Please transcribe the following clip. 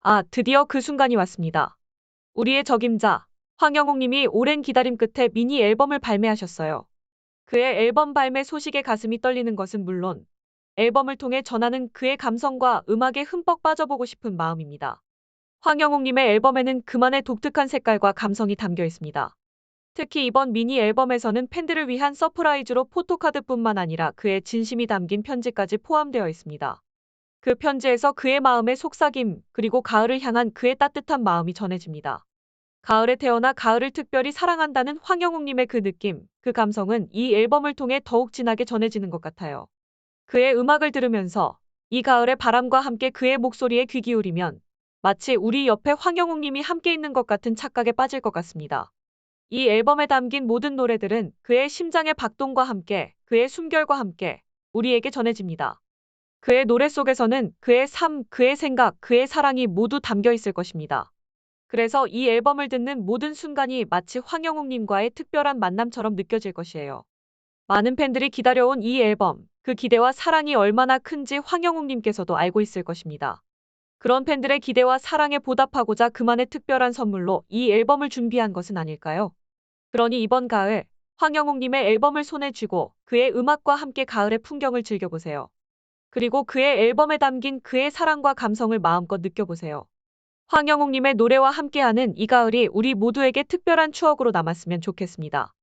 아, 드디어 그 순간이 왔습니다. 우리의 적임자, 황영옥 님이 오랜 기다림 끝에 미니 앨범을 발매하셨어요. 그의 앨범 발매 소식에 가슴이 떨리는 것은 물론 앨범을 통해 전하는 그의 감성과 음악에 흠뻑 빠져보고 싶은 마음입니다. 황영옥 님의 앨범에는 그만의 독특한 색깔과 감성이 담겨 있습니다. 특히 이번 미니 앨범에서는 팬들을 위한 서프라이즈로 포토카드뿐만 아니라 그의 진심이 담긴 편지까지 포함되어 있습니다. 그 편지에서 그의 마음의 속삭임, 그리고 가을을 향한 그의 따뜻한 마음이 전해집니다. 가을에 태어나 가을을 특별히 사랑한다는 황영욱님의 그 느낌, 그 감성은 이 앨범을 통해 더욱 진하게 전해지는 것 같아요. 그의 음악을 들으면서 이 가을의 바람과 함께 그의 목소리에 귀 기울이면 마치 우리 옆에 황영욱님이 함께 있는 것 같은 착각에 빠질 것 같습니다. 이 앨범에 담긴 모든 노래들은 그의 심장의 박동과 함께 그의 숨결과 함께 우리에게 전해집니다. 그의 노래 속에서는 그의 삶, 그의 생각, 그의 사랑이 모두 담겨 있을 것입니다. 그래서 이 앨범을 듣는 모든 순간이 마치 황영욱님과의 특별한 만남처럼 느껴질 것이에요. 많은 팬들이 기다려온 이 앨범, 그 기대와 사랑이 얼마나 큰지 황영욱님께서도 알고 있을 것입니다. 그런 팬들의 기대와 사랑에 보답하고자 그만의 특별한 선물로 이 앨범을 준비한 것은 아닐까요? 그러니 이번 가을 황영욱님의 앨범을 손에 쥐고 그의 음악과 함께 가을의 풍경을 즐겨보세요. 그리고 그의 앨범에 담긴 그의 사랑과 감성을 마음껏 느껴보세요. 황영욱님의 노래와 함께하는 이 가을이 우리 모두에게 특별한 추억으로 남았으면 좋겠습니다.